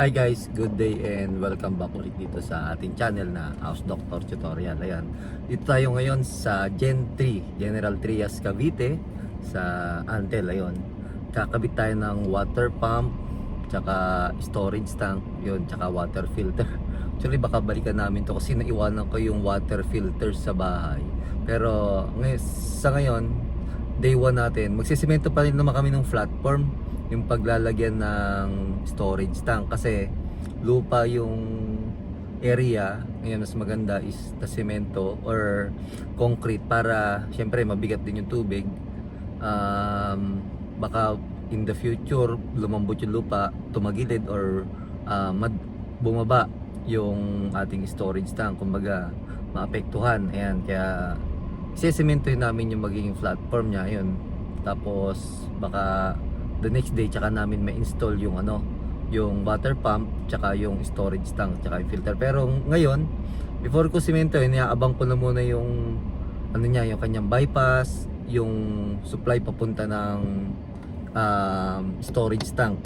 Hi guys, good day and welcome back ulit dito sa ating channel na House Doctor Tutorial. Ayan, dito tayo ngayon sa Gen 3, General Trias Cavite sa Antel. Ayun, kakabit tayo ng water pump, tsaka storage tank, yun, tsaka water filter. Actually, baka balikan namin to kasi naiwanan ko yung water filter sa bahay. Pero ngay- sa ngayon, day 1 natin, magsisimento pa rin naman kami ng platform yung paglalagyan ng storage tank. Kasi lupa yung area ngayon mas maganda is the semento or concrete para syempre mabigat din yung tubig. Um, baka in the future lumambot yung lupa tumagilid or uh, mad- bumaba yung ating storage tank. Kumbaga maapektuhan. Ayan kaya sesementohin namin yung magiging platform niya yun. Tapos baka the next day tsaka namin ma-install yung ano yung water pump tsaka yung storage tank tsaka yung filter. Pero ngayon before ko simento iniaabang ko na muna yung ano niya yung kanyang bypass yung supply papunta ng um, storage tank.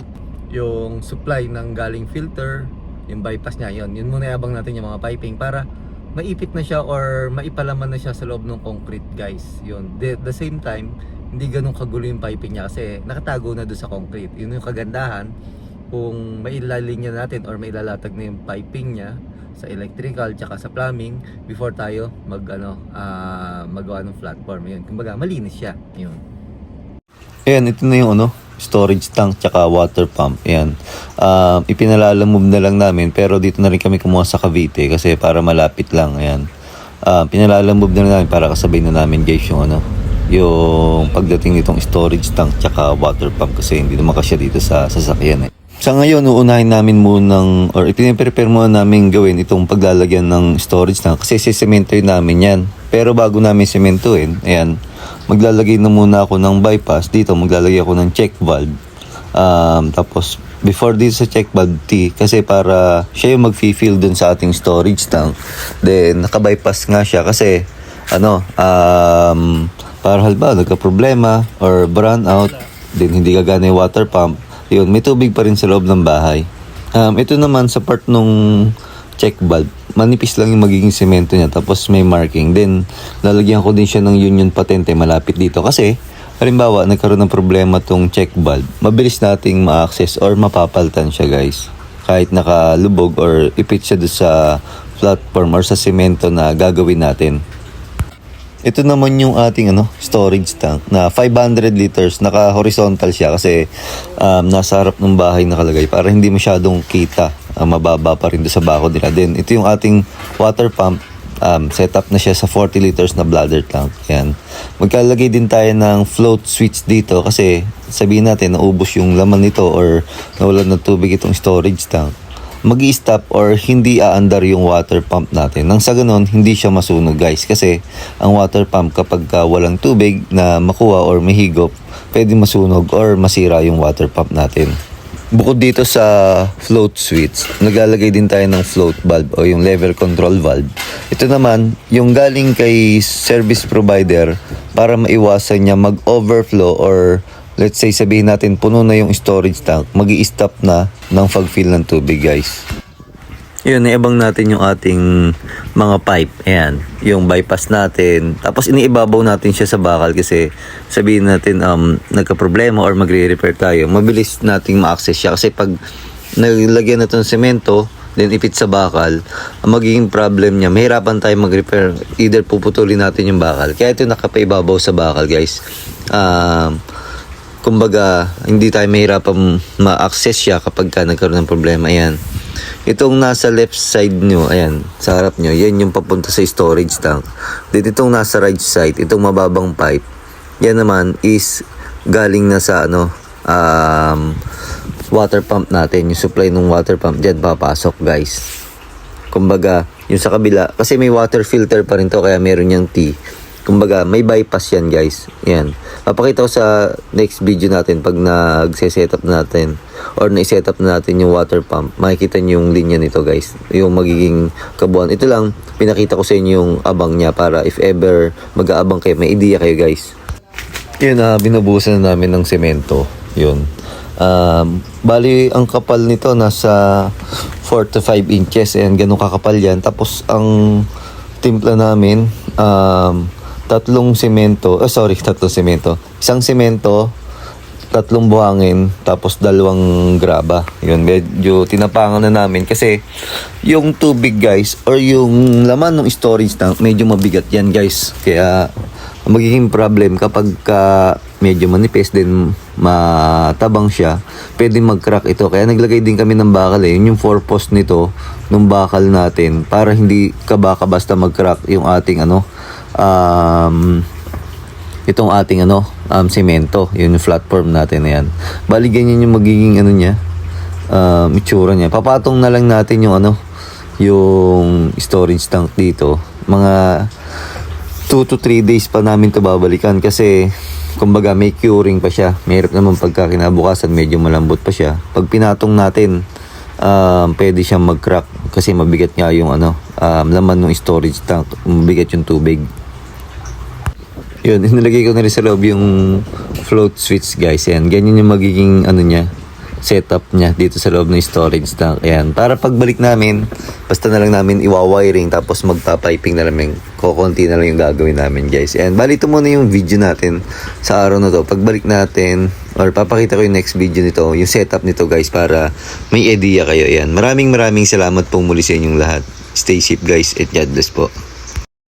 Yung supply ng galing filter yung bypass niya yun. Yun muna iabang natin yung mga piping para maipit na siya or maipalaman na siya sa loob ng concrete guys. Yun. The, the same time hindi ganun kagulo yung piping niya kasi nakatago na doon sa concrete. Yun yung kagandahan kung mailalinya natin or mailalatag na yung piping niya sa electrical tsaka sa plumbing before tayo mag ano ah, magawa ng platform yun. Kumbaga malinis siya. Yun. Ayan, ito na yung ano, storage tank tsaka water pump. Ayan. Um, ipinalalamove na lang namin pero dito na rin kami kumuha sa Cavite kasi para malapit lang. Ayan. Um, pinalalamove na lang namin para kasabay na namin guys yung ano, yung pagdating nitong storage tank tsaka water pump kasi hindi naman kasya dito sa sasakyan eh. Sa ngayon, uunahin namin munang, or ipiniprepare muna namin gawin itong paglalagyan ng storage tank kasi sisementoin namin yan. Pero bago namin sementoin, ayan, maglalagay na muna ako ng bypass. Dito, maglalagay ako ng check valve. Um, tapos, before dito sa check valve T, kasi para siya yung mag-fill dun sa ating storage tank. Then, naka-bypass nga siya kasi, ano, um, para halba, nagka-problema or burn out, then hindi gagana yung water pump, yun, may tubig pa rin sa loob ng bahay. Um, ito naman sa part nung check valve, manipis lang yung magiging semento niya tapos may marking. Then, lalagyan ko din siya ng union patente malapit dito kasi halimbawa nagkaroon ng problema tong check valve, mabilis nating ma-access or mapapaltan siya guys. Kahit nakalubog or ipit siya sa platform or sa semento na gagawin natin. Ito naman yung ating ano, storage tank na 500 liters. Naka-horizontal siya kasi um, nasa harap ng bahay nakalagay para hindi masyadong kita. Ah, mababa pa rin doon sa bako nila. Then, ito yung ating water pump. Um, setup na siya sa 40 liters na bladder tank. Yan. Magkalagay din tayo ng float switch dito kasi sabihin natin naubos yung laman nito or nawalan ng tubig itong storage tank mag stop or hindi aandar yung water pump natin. Nang sa ganun, hindi siya masunog guys. Kasi ang water pump kapag ka walang tubig na makuha or mahigop, pwede masunog or masira yung water pump natin. Bukod dito sa float switch, naglalagay din tayo ng float valve o yung level control valve. Ito naman, yung galing kay service provider para maiwasan niya mag-overflow or let's say sabihin natin puno na yung storage tank, mag stop na ng pag-fill ng tubig guys. Yun, iabang natin yung ating mga pipe. Ayan, yung bypass natin. Tapos iniibabaw natin siya sa bakal kasi sabihin natin um, nagka-problema or magre-repair tayo. Mabilis nating ma-access siya kasi pag naglagyan na itong semento, then ipit sa bakal, ang magiging problem niya, mahirapan tayo mag-repair. Either puputulin natin yung bakal. Kaya ito nakapaibabaw sa bakal guys. Um, kumbaga, hindi tayo mahirapan ma-access siya kapag ka nagkaroon ng problema. Ayan. Itong nasa left side nyo, ayan, sa harap nyo, yan yung papunta sa storage tank. Then itong nasa right side, itong mababang pipe, yan naman is galing na sa ano, um, water pump natin, yung supply ng water pump, dyan papasok guys. Kumbaga, yung sa kabila, kasi may water filter pa rin to, kaya meron yung T. Kumbaga, may bypass yan guys. Yan. Papakita ko sa next video natin pag nag-set up natin or na-set up na natin yung water pump. Makikita nyo yung linya nito guys. Yung magiging kabuuan. Ito lang, pinakita ko sa inyo yung abang niya para if ever mag-aabang kayo, may idea kayo guys. Yun na, binubusan na namin ng semento. Yun. Um, bali, ang kapal nito nasa 4 to 5 inches. Ayan, ganun kakapal yan. Tapos, ang timpla namin, um, tatlong semento, oh, sorry, tatlong semento. Isang semento, tatlong buhangin, tapos dalawang graba. Yun, medyo tinapangan na namin kasi yung tubig guys, or yung laman ng storage tank, medyo mabigat yan guys. Kaya magiging problem kapag ka medyo manipis din matabang siya, pwede mag-crack ito. Kaya naglagay din kami ng bakal eh. Yun yung four post nito, nung bakal natin, para hindi ka baka basta mag-crack yung ating ano, um, itong ating ano, um, semento, yun yung platform natin na yan. Bali ganyan yung magiging ano niya, um, itsura niya. Papatong na lang natin yung ano, yung storage tank dito. Mga 2 to 3 days pa namin to babalikan kasi kumbaga may curing pa siya. Mahirap naman pagka kinabukasan medyo malambot pa siya. Pag pinatong natin, um, pwede siyang mag-crack kasi mabigat nga yung ano, um, laman ng storage tank. Mabigat yung tubig. Yun, inilagay ko na rin sa loob yung float switch guys. Yan, ganyan yung magiging ano niya, setup niya dito sa loob ng storage tank. Ayan, para pagbalik namin, basta na lang namin iwa-wiring tapos magpa-piping na lang, kukunti na lang yung gagawin namin guys. Ayan, bali ito muna yung video natin sa araw na to. Pagbalik natin, or papakita ko yung next video nito, yung setup nito guys para may idea kayo. Ayan, maraming maraming salamat pong muli sa inyong lahat. Stay safe guys at God bless po.